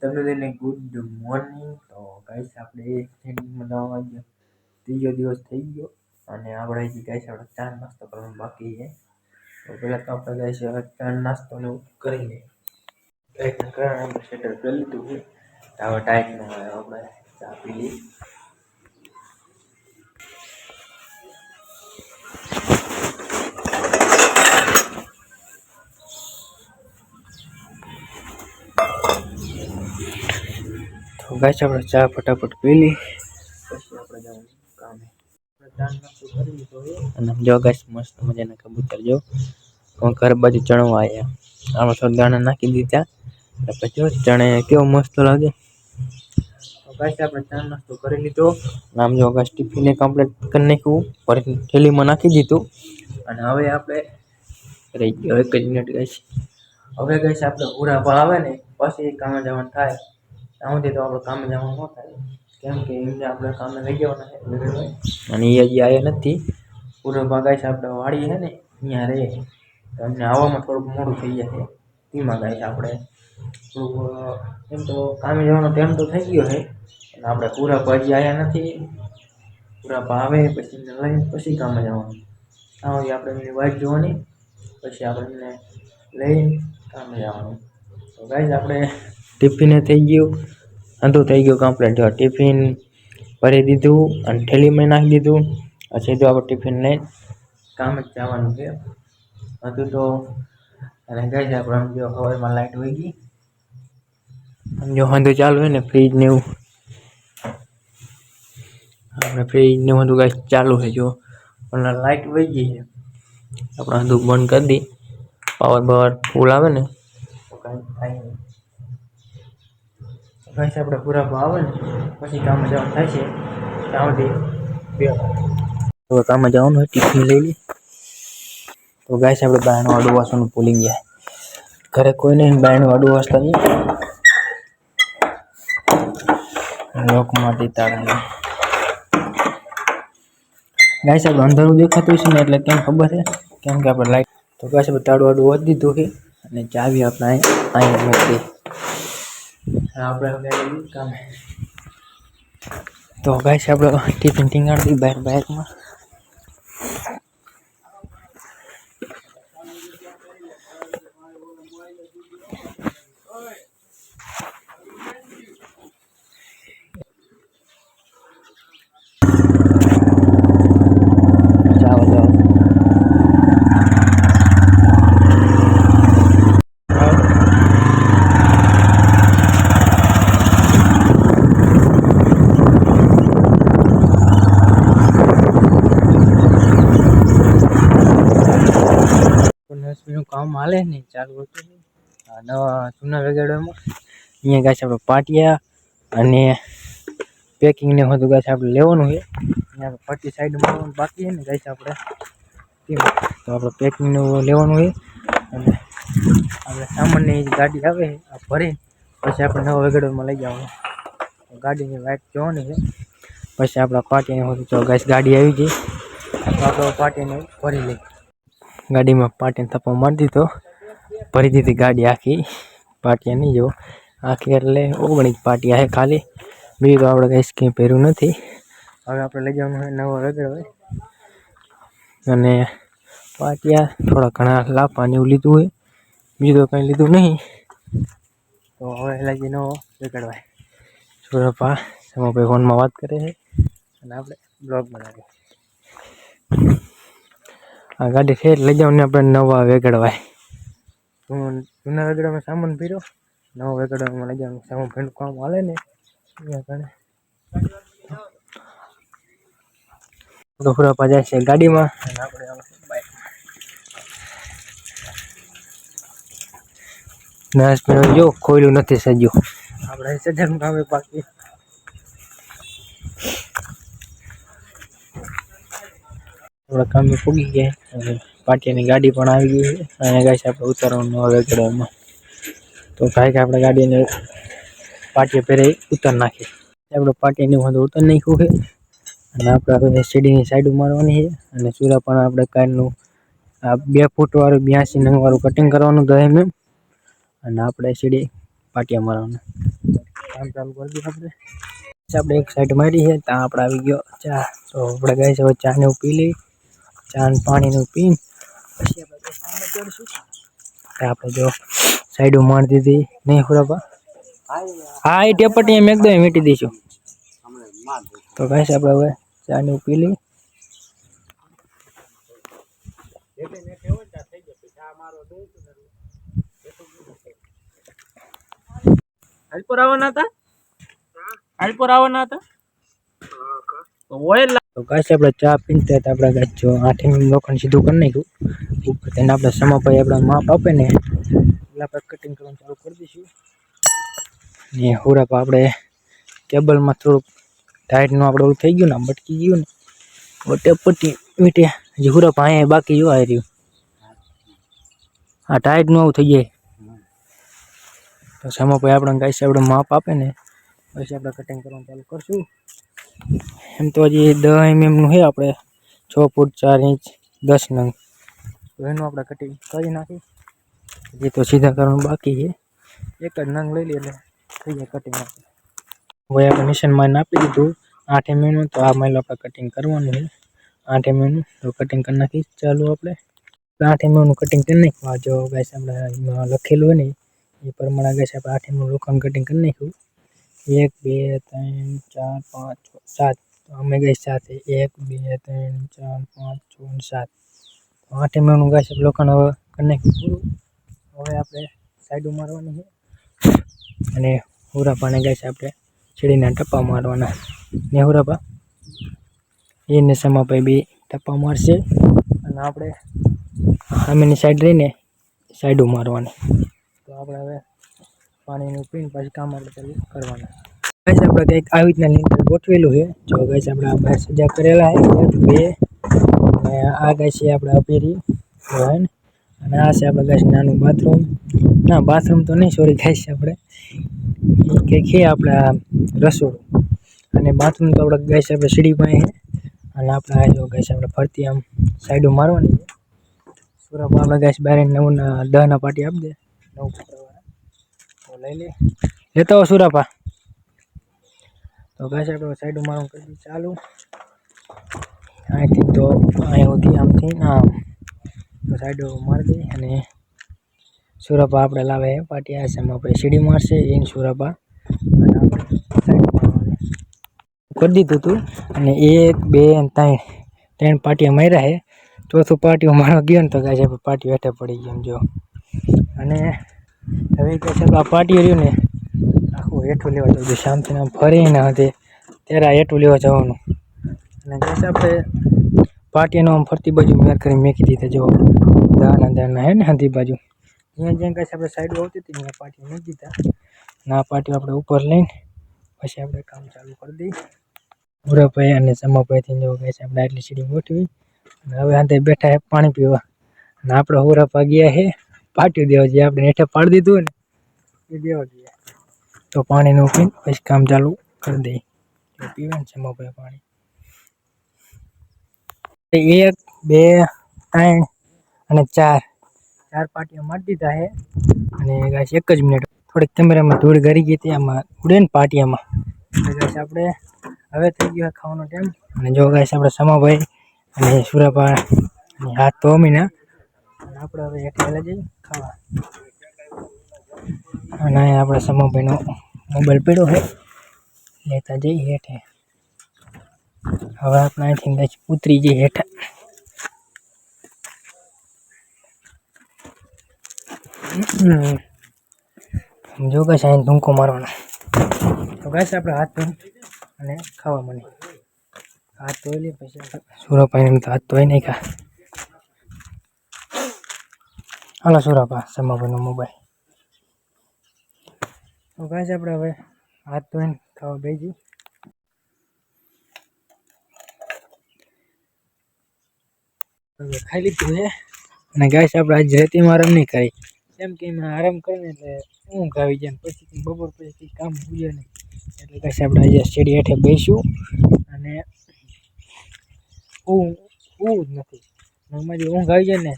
તમને good morning. તો guys આપણે ટ્રેનિંગમાં જવા ત્રીજો દિવસ થઈ ગયો અને આપણે હજી ગાઈસ આપણે ચા નાસ્તો કરવાનો બાકી છે. તો પહેલાં તો આપણે ગાઈસ ચા નાસ્તો ને કરી લઈએ ટાઈટના કારણે આપણે સેટલ કરી લીધું છે. હવે આવે આપણે ચા પી લઈએ. તો ગાઈસ આપણે ચા ફટાફટ પી લઈ પછી આપણે જવાનું કામે અને જો ગાઈસ મસ્ત મજાના કબૂતર જો ઘર બાજુ ચણવા આવ્યા આમાં થોડા દાણા નાખી દીધા પછી ચણે કેવો મસ્ત લાગે તો ગાઈસ આપણે ચા નાસ્તો કરી લીધો નામ જો ગાઈસ ટિફિને કમ્પ્લીટ કરી નાખ્યું ભરી થેલીમાં નાખી દીધું અને હવે આપણે રહી ગયો એક જ મિનિટ ગાઈસ હવે ગાઈસ આપણે પૂરા પર આવે ને પછી કામે જવાનું થાય ત્યાં સુધી તો આપણે કામે જવાનું ન થાય કેમ કે એમને આપણે કામે લઈ જવાના છે અને એ હજી આવ્યા નથી પૂરા ભાગ ગાઈસ આપણે વાડી છે ને અહીંયા રહે તો અમને આવવામાં થોડુંક મોડું થઈ જાય છે ધીમા ગાઈસ આપણે થોડુંક એમ તો કામે જવાનો ટાઈમ તો થઈ ગયો છે અને આપણે પૂરા હજી આવ્યા નથી પૂરા આવે પછી એમને લઈને પછી કામે જવાનું ત્યાં સુધી આપણે એમની વાઇટ જોવાની પછી આપણે એમને લઈને કામે જવાનું તો ગાઈસ આપણે ટિફિને થઈ ગયું અંધું થઈ ગયું કમ્પ્લીટ જો ટિફિન ભરી દીધું અને થેલીમાં નાખી દીધું પછી તો આપણે ટિફિન લઈને કામ જ જવાનું છે હતું તો અને ગાઈસ આપણે આમ જો હવારમાં લાઇટ વહી ગઈ આમ જો હંધું ચાલુ હોય ને ફ્રીજ ને એવું આપણે ફ્રીજ ને બધું ગાઈસ ચાલુ છે જો પણ લાઇટ વહી ગઈ છે આપણે હંધું બંધ કરી દી પાવર બાવર ફૂલ આવે ને તો કાંઈ થાય નહીં ગાઈસ આપણે પૂરા આવે ને પછી કામે જવાનું થાય છે ત્યાં સુધી બે હવે કામે જવાનું હોય ટિફિન લઈ લઈ તો ગાઈસ આપણે બાયણું આડું વાસવાનું ભૂલી ગયા ઘરે કોઈ નહીં બાયણું આડું વાસતા નહીં લોકમાંથી તાળા ગાઈસ આપણે અંધારું દેખાતું છે ને એટલે કેમ ખબર છે કેમ કે આપણે લાઈટ તો ગાઈસ આપણે તાળું આડું વાળી દીધું છે અને ચાવી આપણે અહીંયા મૂકી આપણે હવે કામે. તો ગાઈસ આપણે ટિફિન ટીંગાડી બહાર બાઇકમાં ચાલે ને, ચાલુ હતું નવા જૂના રગડવામાં અહીંયા ગાય આપણે પાટિયા અને પેકિંગને બધું ગાય આપણે લેવાનું છે. અહીંયા પાટી સાઈડમાં બાકી ને ગાય આપણે તો આપણે પેકિંગનું લેવાનું છે. અને આપણે સામાનની ગાડી આવે આ ભરે પછી આપણે નવા વેગડમાં લઈ જવાનું. ગાડીની વાઇટ જોવાની છે. પછી આપણા પાટીને તો ગાય ગાડી આવી જાય તો આપણે પાટીને ભરી લઈએ. ગાડીમાં પાટિયાને થપ્પો મારી દીધો. ભરી દીધી ગાડી આખી પાટિયા નહીં જો આખી એટલે ઓગણીસ પાટિયા છે ખાલી. બીજું તો આપણે કંઈ કંઈ પહેર્યું નથી. હવે આપણે લઈ જવાનું હોય નવો રગડો અને પાટિયા થોડા ઘણા લાવવાની એવું લીધું હોય. બીજું તો કંઈ લીધું નહીં. તો હવે લઈ જઈને નવો રગડવાય સુરપા સમોભાઈ ફોનમાં વાત કરે છે. અને આપણે બ્લોગ બનાવીએ આ ગાડી ફેર લઈ જાવ ને આપણે નવા વેગડવાય. જૂના વેગડામાં સામાન પીરો નવા વેગડામાં લઈ જવાનું સામાન ફેરનું કામ હાલે ને. અહીંયા કારણે તો ફુરાપા જાય છે ગાડીમાં. અને આપણે બાઈક નાશ જો ખોયલું નથી સજ્યું. આપણે સજન કામે બાકી આપણા કામે પૂગી ગયા. અને પાટિયાની ગાડી પણ આવી ગઈ છે. અને ગાઈસ આપણે ઉતારવાનું હવે ગળામાં. તો કાંઈ કે આપણે ગાડીને પાટિયા પહેરે ઉતાર નાખીએ. આપણે પાટિયાની વાંધો ઉતાર નાખ્યું છે. અને આપણે હવે સીડીની સાઈડ મારવાની છે. અને ચૂલા પણ આપણે કારનું આ બે ફૂટવાળું બ્યાસી નંગવાળું કટિંગ કરવાનું દહે મેં અને આપણે સીડી પાટિયા મારવાનું. કામ ચાલુ કરી આપણે. આપણે એક સાઈડ મારી છે. ત્યાં આપણે આવી ગયો. ચા. તો આપણે ગાય છે ચા ને પી લઈ ચા ને પાણીનું પી. પછી આપણે ચડશું. આપણે જો સાઈડ મારી દીધી. નહીં ખુરાબા હા, એ ટેપટી એમ એકદમ મીટી દઈશું. તો કહીશ આપણે હવે ચાનું પી લઈ હાલપુર આવવાના હતા? હાલપુર આવવાના હતા? તો ઓઇલ તો ગાય છે આપણે ચા પીનતા હતા આપણે ગાય જો આઠે લોખંડ સીધું કરી નાખ્યું ઉપર તેને આપણે સમાભાઈ આપણા માપ આપે ને એટલે આપણે કટિંગ કરવાનું ચાલુ કરી દઈશું ને હુરાપા આપણે કેબલમાં થોડુંક ટાઈટનું આપણે ઓલું થઈ ગયું ને આમ ભટકી ગયું ને હવે ટેપટી મીટે હજી હુરાપા અહીંયા બાકી જોવા રહ્યું હા ટાઈટનું આવું થઈ જાય તો સમાભાઈ આપણે ગાય છે આપણે માપ આપે ને પછી આપણે કટિંગ કરવાનું ચાલુ કરશું એમ તો હજી દસ એમએમનું છે આપણે છ ફૂટ ચાર ઇંચ દસ નંગ તો એનું આપણે કટિંગ કરી નાખી હજી તો સીધા કરવાનું બાકી છે એક જ નંગ લઈ લઈએ એટલે થઈ જાય કટિંગ હવે આપણે નિશાનમાં આપી દીધું આઠ એમએમનું તો આ માઇલ આપણે કટિંગ કરવાનું છે આઠ એમએમનું તો કટિંગ કરી નાખી ચાલુ આપણે આઠ એમએમનું કટિંગ કરી નાખ્યું આ જો ગાઈસ આપણે એમાં લખેલું હોય ને એ પ્રમાણે ગાઈસ આપણે આઠ એમએમનું લોખંડ કટિંગ કરી નાખ્યું એક, બે, ત્રણ, ચાર, પાંચ, છ, સાત. અમે ગઈ સાથે. એક, બે, ત્રણ, ચાર, પાંચ, છ અને સાત. આઠ આઠ એમએમનું ગાય છે લોખંડ હવે કરી. પૂરું હવે આપણે સાઈડ મારવાની છે. અને હુરાપાને ગાય છે આપણે છેડીના ટપ્પા મારવાના. ને હુરાપા એને સમાપાઈ બી ટપ્પા મારશે. અને આપણે સામેની સાઈડ રહીને સાઈડો મારવાની તો આપણે હવે પાણીનું પીને પછી કામ આપણે ચાલુ કરવાના. ગાઈસ આપણે કંઈક આવી રીતના લીંટર ગોઠવેલું છે. જો ગાઈસ આપણે આ બાર સજા કરેલા છે, એક, બે, અને આ ગાય છે આપણે અપેરી હોય અને આ છે આપણે ગાઈસ નાનું બાથરૂમ. ના, બાથરૂમ તો નહીં સોરી ગાઈસ આપણે. એ કંઈક છે આપણા રસોડું. અને બાથરૂમ તો આપણે ગાઈસ આપણે સીડી પાસે છે. અને આપણે આ જો ગાઈસ આપણે ફરતી આમ સાઈડો મારવાની છે. સુરપ આપણે ગાઈસ બારે નવ દહના પાટી આપી દે નવ લઈ લે. લેતા હો સુરાપા. તો ગાઈસ આપણે સાઈડ મારું કરી ચાલુ. અહીંથી તો અહીં આમથી, આમ. સાઈડો મારી દઈએ અને સુરાપા આપણે લાવે, પાટી આ છે આપણે સીડી મારશે એને સુરાપા. આપણે કરી દીધું હતું અને એક, બે ત્રણ. ત્રણ પાટીઓ માર્યા છે. ચોથું પાટીઓ મારો ગયો ને તો ગાય છે પાટીઓ હેઠે પડી ગયો એમ જો. અને હવે કહે છે આ પાટીઓ રહ્યું ને આખું હેઠું લેવા જવું છે શાંતિને આમ ફરી ના હતી ત્યારે આ હેઠું લેવા જવાનું અને કહે છે આપણે પાટીનો આમ ફરતી બાજુ મેર કરી મેકી દીધા જો દાના દાના હે ને હંધી બાજુ જ્યાં જ્યાં કહે છે આપણે સાઈડ આવતી હતી ત્યાં પાટીઓ મૂકી દીધા અને આ પાટીઓ આપણે ઉપર લઈને પછી આપણે કામ ચાલુ કરી દઈએ ભૂરાભાઈ અને સમાભાઈથી જો કહે છે આપણે આટલી સીડી ગોઠવી અને હવે હાથે બેઠા હે પાણી પીવા અને આપણે હુરાપા ગયા હે પાટિયું દેવા જે આપણે હેઠે પાડી દીધું ને, એ દેવા જોઈએ. તો પાણીનું પીને પછી કામ ચાલુ કરી દઈએ. પીવે ને સમાભાઈ પાણી. એક, બે, ત્રણ અને ચાર. ચાર પાટીઓ મારી દીધા છે. અને ગાઈસ એક જ મિનિટ. થોડીક કેમેરામાં ધૂળ ગરી ગઈ હતી. આમાં ઉડે ને પાટિયામાં. ગાઈસ આપણે હવે થઈ ગયો ખાવાનો ટાઈમ અને જો ગાઈસ આપણે સમાભાઈ અને સુરાપા હાથ તો અમીના આપણે હવે એક પહેલાં જઈએ, ખાવા. અને અહીંયા આપણે સમાભાઈનો મોબાઈલ પડ્યો છે. લેતા જઈએ હેઠે. હવે આપણે અહીંથી ઉતરી જઈએ હેઠે. જો ગાઈસ અહીં ધૂંકો મારવાનો. તો ગાઈસ આપણે હાથ ધોઈ અને ખાવા માંડી. હાથ ધોઈ લઈએ પછી સુરાપાઈને તો હાથ ધોઈ નાખ્યા. હાલો સુરાપા સમાભાઈનો મોબાઈલ. તો ગાઈસ આપણે હવે હાથ ધોઈને ખાવા હવે ખાઈ લીધું છે. અને ગાય આપણે આજ રેતીમાં આરામ નહીં કરી. કેમ કે એમાં આરામ કરીને એટલે ઊંઘ આવી જાય પછી બપોર પછી કંઈ કામ ભૂલે નહીં. એટલે ગાઈસ આપણે આજે સ્ટેડી હેઠે બેસીશું અને ઊંઘ ઊંઘ જ નથી. એમાં જે ઊંઘ આવી જાય ને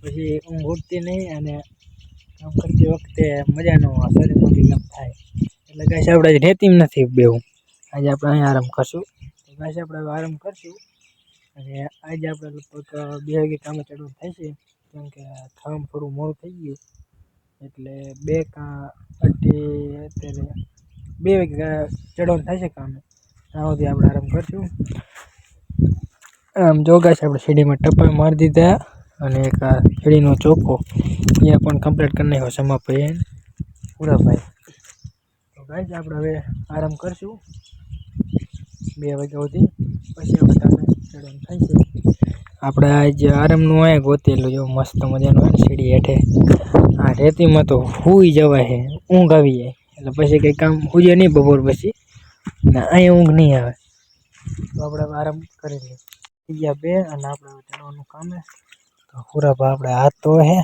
પછી ઊંઘ ઉઠતી નહીં અને કામ કરતી વખતે મજાનો શરીર મોટી એમ થાય. એટલે ગાય આપણે રહેતી નથી બેવું આજે આપણે અહીં આરામ કરશું. તો ગાય આપણે આરામ કરશું. અને આજે આપણે લગભગ બે વાગે કામે ચડવાનું થાય છે, કેમ કે કામ થોડું મોડું થઈ ગયું. એટલે બે કા અઢી, અત્યારે બે વાગે ચડવાનું થાય છે કામે. ત્યાં સુધી આપણે આરામ કરશું. આમ જો ગાય આપણે સીડીમાં ટપ્પા મારી દીધા. અને એક આ સીડીનો ચોખ્ખો એ પણ કમ્પ્લીટ કરી નાખ્યો સમાભાઈ પૂરાભાઈ તો ગાઈસ, આપણે હવે આરામ કરશું. બે વાગ્યા સુધી. પછી આપણે થાય છે. આપણે આજ આરામનું હોય ગોતેલું જો મસ્ત મજાનું હોય ને સીડી હેઠે. આ રેતીમાં તો હુઈ જવાય છે. ઊંઘ આવી જાય. એટલે પછી કંઈ કામ હુઈએ નહીં બપોર પછી. ને અહીંયા ઊંઘ નહીં આવે. તો આપણે આરામ કરી લઈએ. બીજા બે, અને આપણે ચડવાનું કામ. તો આપણે હાથ તો હે.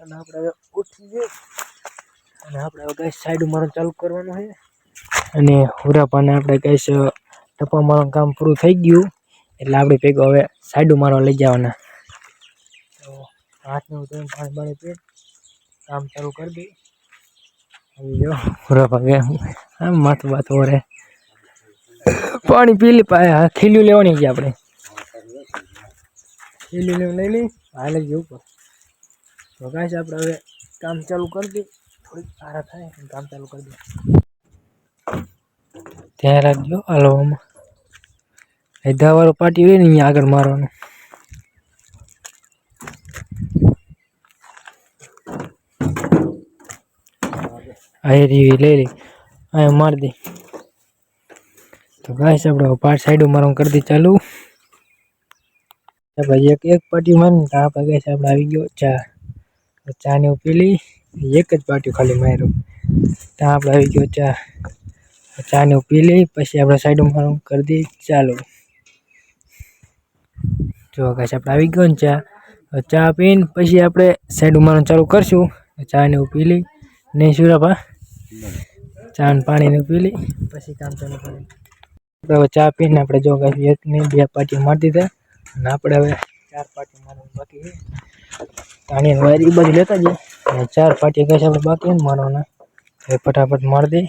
અને આપણે ઉઠી જઈએ અને આપણે ગેસ સાઈડ મારવાનું ચાલુ કરવાનું છે અને હુરાપાને આપણે ગેસ ટપા મારવાનું કામ પૂરું થઈ ગયું. એટલે આપણે ભેગો હવે સાઈડ મારવા લઈ જવાના. તો હાથને ઉતરીને પાણી બાણી પી કામ ચાલુ કરી દઈ હવે જો હુરાપા ગયા આમ માથું બાથું ઓરે. પાણી પી લી ખીલ્યું લેવાની છે આપણે ખીલ્યું લઈ લઈ હાલે જ ઉપર તો ગાઈસ આપણે હવે કામ ચાલુ કરી દઈએ થોડીક આરા થાય અને કામ ચાલુ કરી દઈએ ધ્યાન રાખજો હાલવામાં એ દવાવાળો પાટી હોય ને અહીંયા આગળ મારવાનું આ એરી લઈ લઈ અહીંયા મારી દે તો ગાઈસ આપણે પાટ સાઈડો મારવાનું કરી દઈએ ચાલુ આપણે એક એક પાટી મારીને તો આપણે ગાઈસ આપણે આવી ગયો ચા તો ચા ને એવું પી લઈ એક જ પાટી ખાલી માર્યું ત્યાં આપણે આવી ગયો ચા ચા ને એવું પી લઈ પછી આપણે સાઈડમાં મારવાનું કરી દઈએ ચાલુ જો ગાઈસ આપણે આવી ગયો ને ચા હવે ચા પીને પછી આપણે સાઈડ મારવાનું ચાલુ કરશું ચા ને એવું પી લઈ નહીં સુરાભા ચા ને પાણી ને એવું પી લઈ પછી કામ ચાલુ કરીએ આપણે હવે ચા પીને આપણે જો ગાઈસ એક ને બે પાટી મારી દીધા અને આપણે હવે ચાર પાટી મારવાનું બાકી છે પાણી વાયર એ બાજુ લેતા જઈએ અને ચાર પાટી ગાઈસ આપણે બાકી છે ને મારવાના હવે ફટાફટ મારી દઈ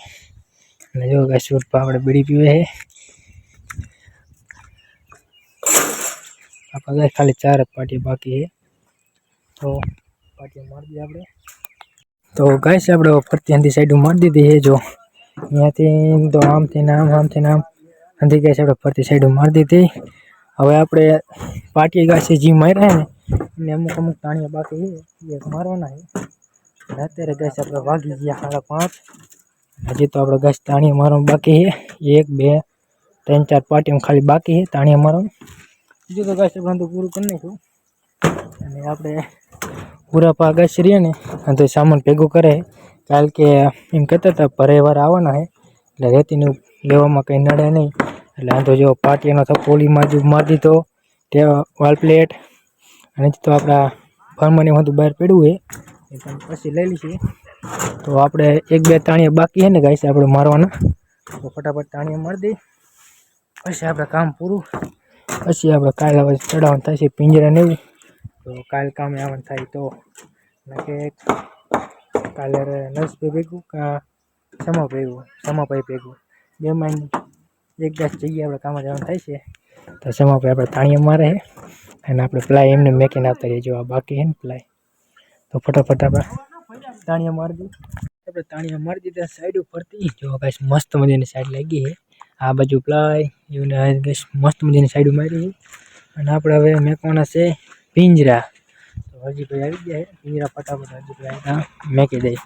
અને જો ગાઈસ સુરપા આપણે બીડી પીવે છે આપણે ગાઈસ ખાલી ચાર જ પાટી બાકી છે તો પાટી મારી દઈએ આપણે તો ગાઈસ આપણે ફરતી અંધી સાઈડ મારી દીધી છે જો અહીંયાથી તો આમથી ને આમ આમથી ને આમ અંધી ગાઈસ આપણે ફરતી સાઈડ મારી દીધી હવે આપણે પાટી ગાસે જી માર્યા ને એને અમુક અમુક તાણીયા બાકી છે એ મારવાના છે અને અત્યારે ગાઈસ આપણે વાગી ગયા સાડા પાંચ હજી તો આપણે ગાઈસ તાણીયા મારવાનું બાકી છે એક બે ત્રણ ચાર પાટીમાં ખાલી બાકી છે તાણીયા મારવાનું બીજું તો ગાઈસ આપણે તો પૂરું કરી નાખ્યું અને આપણે પૂરા પા ગાઈસ રહીએ ને આ તો સામાન ભેગું કરે કારણ કે એમ કહેતા હતા ભરેવાર આવવાના છે એટલે રેતીનું લેવામાં કંઈ નડે નહીં એટલે આ તો જો પાટીનો થપોલીમાં જ મારી દીધો, તે વાલ પ્લેટ અને તો આપણા ફાર્મને હું બહાર પડ્યું એ પછી લઈ લઈશું. તો આપણે એક બે તાણીયા બાકી છે ને ગાઈસ, આપણે મારવાના. તો ફટાફટ તાણીયા મારી દઈ. પછી આપણે કામ પૂરું. પછી આપણે કાલે હવે ચડાવવાનું થાય છે પિંજરા ને તો કાલ કામે આવવાનું થાય તો કાલે નર્સભાઈ ભેગું, કા સમા ભેગું સમાભાઈ ભેગું. બે માઇન એક દસ જગ્યાએ આપણે કામ જવાનું થાય છે તો સમાભાઈ આપણે તાણીયા મારે છે અને આપણે પ્લાય એમને મેકીને આવતા રહીએ જો આ બાકી છે ને પ્લાય તો ફટાફટ આપણે તાણીયા મારી દઈએ આપણે તાણીયા મારી દીધા સાઈડ ઉપરથી જો ગાઈસ મસ્ત મજાની સાઈડ લાગી છે આ બાજુ પ્લાય એવું ગાઈસ મસ્ત મજાની સાઈડ મારી છે અને આપણે હવે મેકવાના છે પિંજરા તો હરજીભાઈ આવી ગયા છે પિંજરા ફટાફટ હરજીભાઈ ત્યાં મેકી દઈ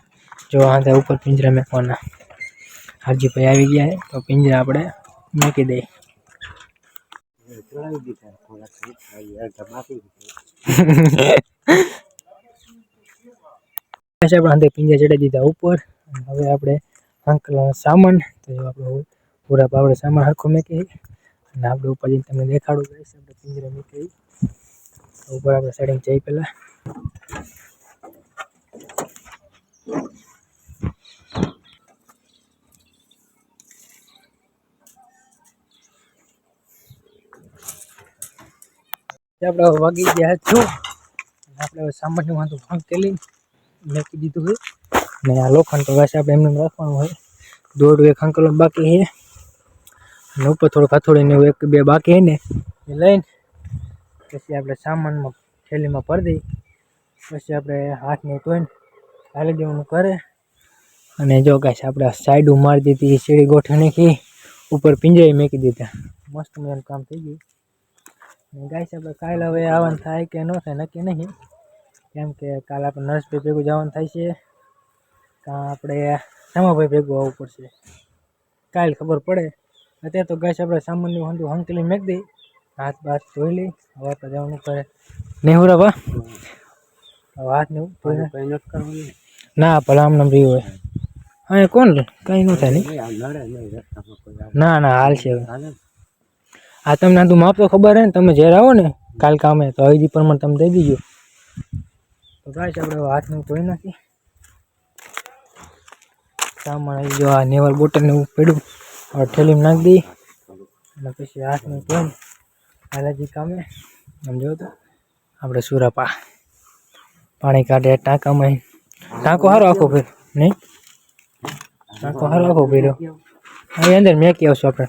જો આંધા ઉપર પિંજરા મેકવાના હરજીભાઈ આવી ગયા છે તો પિંજરા આપણે દઈ પછી આપણે પિંજરા ચડાવી દીધા ઉપર. હવે આપણે અંકલ સામાન, તો આપણે પૂરા આપણે સામાન હરખો મેકી. અને આપણે ઉપર જઈને તમને દેખાડું કરીશ, આપણે પિંજરા મૂકી. ઉપર આપણે સેટિંગ જઈ પહેલાં. આપણે વાગી ગયા છું. આપણે સામાન્ય વાંધો ભાંગ તેલી મેકી દીધું હોય ને આ લોખંડ તો વાસે આપણે એમને રાખવાનું હોય. દોઢ એક અંકલ બાકી છે. અને ઉપર થોડુંક હથોડીને એવું એક બે બાકી છે ને, એ લઈને પછી આપણે સામાનમાં થેલીમાં ભરી દઈ પછી આપણે હાથને ધોઈને હાલી દેવાનું કરે અને જો ગાઈસ આપણે સાઈડ મારી દીધી, સીડી ગોઠવી નાખી, ઉપર પિંજરે મેકી દીધા. મસ્ત મજાનું કામ થઈ ગયું. ગાઈસ આપણે કાલે હવે આવવાનું થાય કે ન થાય નક્કી નહીં. કેમ કે કાલે આપણે નર્સભાઈ ભેગું જવાનું થાય છે. કાં આપણે શામાભાઈ ભેગું આવવું પડશે. કાલે ખબર પડે. અત્યારે તો ગાઈસ આપણે સામાન્ય હંધું હંકેલી મેક દઈ હાથ બાથ ધોઈ લઈ હવે આપણે જવાનું કરે નેહુરા બા? હાથ ને ધોઈ ના ભલા આમ નંબરી હોય. હા કોણ કઈ ન થાય નહીં ના ના હાલ છે આ તમને તું માપ તો ખબર હે ને તમે જ્યારે આવો ને કાલ કામે તો હજી પણ મને તમે દઈ દીજો તો ગાઈસ આપણે હવે હાથને એવું ધોઈ નાખી સામાન આવી ગયો આ નેવલ બોટલ ને એવું પડ્યું હવે ઠેલીમાં નાખી દઈ અને પછી હાથને ધોઈને હાલાજી કામે સમજો તો આપણે સુરાપા પાણી કાઢે ટાંકામાં ટાંકો સારો આખો ફેર નહીં ટાંકો સારો આખો ફેર્યો અહીં અંદર મેકી આવશું આપણે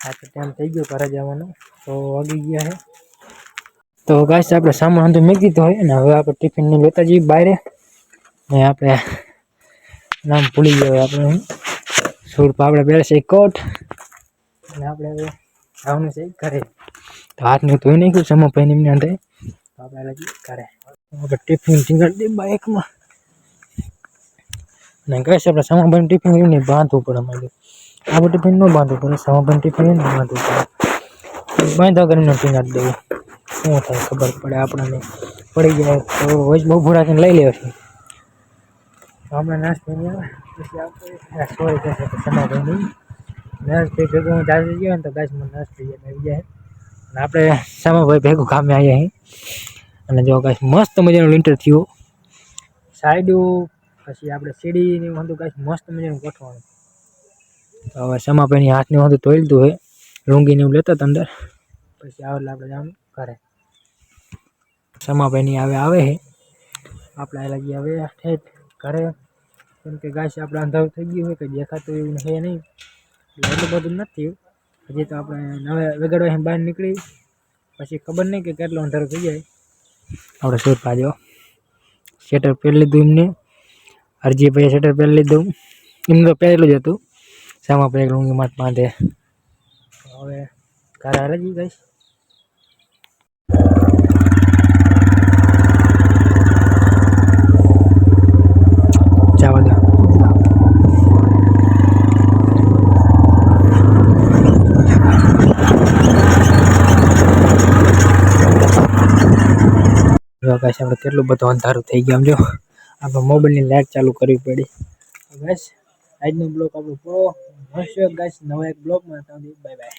આ તો ટાઈમ થઈ ગયો ઘરે જવાનો તો વાગી ગયા છે તો ગાઈસ આપણે સામાન અંદર મૂકી દીધો હોય ને હવે આપણે ટિફિનને લેતા જઈએ બહાર ને આપણે નામ ભૂલી ગયા હોય આપણે સુરપ આપણે પહેરે છે કોટ અને આપણે હવે આવવાનું છે ઘરે તો હાથને ધોઈ નાખ્યું સમોભાઈ એમને અંદર તો આપણે હાલે જઈએ ઘરે આપણે ટિફિન ટીંગાડી દઈએ બાઇકમાં ને કહેશે આપણે સમાભાઈ ટિફિન એમને બાંધવું પડે અમારે આપણે ટિફિન ન બાંધવું પડે સમાભાઈ ટિફિન ન બાંધવું પડે બાંધા કરીને ટીંગાડી દેવું. શું થાય ખબર પડે આપણને. પડી જાય તો વચ બહુ ભૂરાકીને લઈ લેવાથી હમણાં નાશ આવે પછી આપણે સોરી કહેશે કે નહીં નાશ ભાઈ ભેગું હું જાતે ગયો ને તો ગાઈસ મને થઈ જાય આવી જાય. અને આપણે સમાભાઈ ભેગું કામે આવ્યા અહીં અને જો કાંઈ મસ્ત મજાનું લિન્ટર થયું. સાઈડું પછી આપણે સીડીની બધું કાંઈ મસ્ત મજાનું ગોઠવાનું તો હવે સમાભાઈની હાથની વાંધું ધોઈ લીધું હોય લુંગીને એવું લેતા હતા અંદર પછી આવે એટલે આપણે જવાનું ઘરે સમાભાઈની આવે આવે છે આપણે આ લાગી હવે ઠેઠ ઘરે કેમ કે ગાય છે આપણે અંધારું થઈ ગયું હોય કે દેખાતું એવું છે નહીં એટલે એટલું બધું નથી થયું હજી તો આપણે હવે વગાડવા બહાર નીકળી પછી ખબર નહીં કે કેટલું અંધારું થઈ જાય આપણે સુર પાજો શેટર પહેરી લીધું એમને હરજીભાઈએ શેટર પહેરી લીધું એમને તો પહેરેલું જ હતું સામા પર એક લુંગી માટ બાંધે હવે ઘરે હારે જઈ ગઈશ જવા દો જો ગાઈસ આપણે કેટલું બધું અંધારું થઈ ગયું આમ જો આપણે મોબાઈલની લાઇટ ચાલુ કરવી પડી ગાઈસ આજનો બ્લોગ આપણો પૂરો મળશે ગાઈસ નવા એક બ્લોગમાં ત્યાં બાય બાય